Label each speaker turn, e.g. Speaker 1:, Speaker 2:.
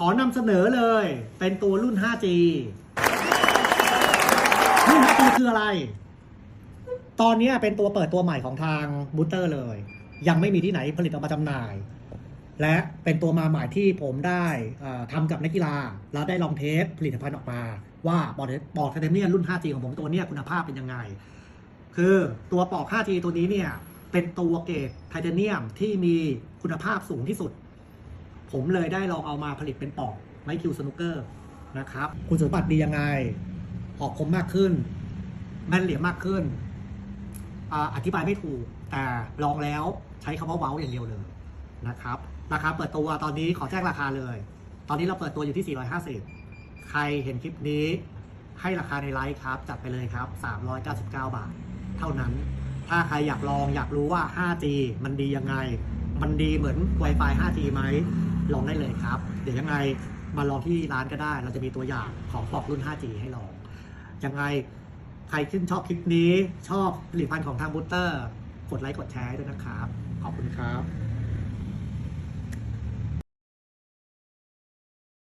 Speaker 1: ขอนำเสนอเลย เป็นตัวรุ่น 5G รุ่น 5G คืออะไร ตอนนี้เป็นตัวเปิดตัวใหม่ของทางบูเตอร์เลย ยังไม่มีที่ไหนผลิตออกมาจำหน่าย และเป็นตัวมาใหม่ที่ผมได้ทำกับนักกีฬา แล้วได้ลองเทสผลิตภัณฑ์ออกมา ว่าบอร์ดบอร์ดไทเทเนียมรุ่น 5G ของผมตัวนี้คุณภาพเป็นยังไง คือตัวปอก 5G ตัวนี้เนี่ยเป็นตัวเกรดไทเทเนียมที่มีคุณภาพสูงที่สุด ผมเลยได้ลองเอามาผลิตเป็นปอกไม้คิวสนุกเกอร์นะครับคุณสมบัติดียังไง ออกคมมากขึ้นแม่นเหลี่ยมมากขึ้นออธิบายไม่ถูก แต่ลองแล้วใช้คำว่าว้าอย่างเดียวเลยนะครับราคาเปิดตัวตอนนี้ขอแจ้งราคาเลย ตอนนี้เราเปิดตัวอยู่ที่ 450 ใครเห็นคลิปนี้ให้ราคาในไลฟ์ครับ จัดไปเลยครับ 399 บาท เท่านั้น ถ้าใครอยากลองอยากรู้ว่า 5G มันดียังไง มันดีเหมือน Wi-Fi 5G ไหม ลองได้เลยครับ เดี๋ยวยังไงมาลองที่ร้านก็ได้ เราจะมีตัวอย่างของปอกรุ่น 5G ให้ลอง ยังไงใครชื่นชอบคลิปนี้ ชอบผลิตภัณฑ์ของทางบูตเตอร์ กดไลค์กดแชร์ด้วยนะครับ ขอบคุณครับ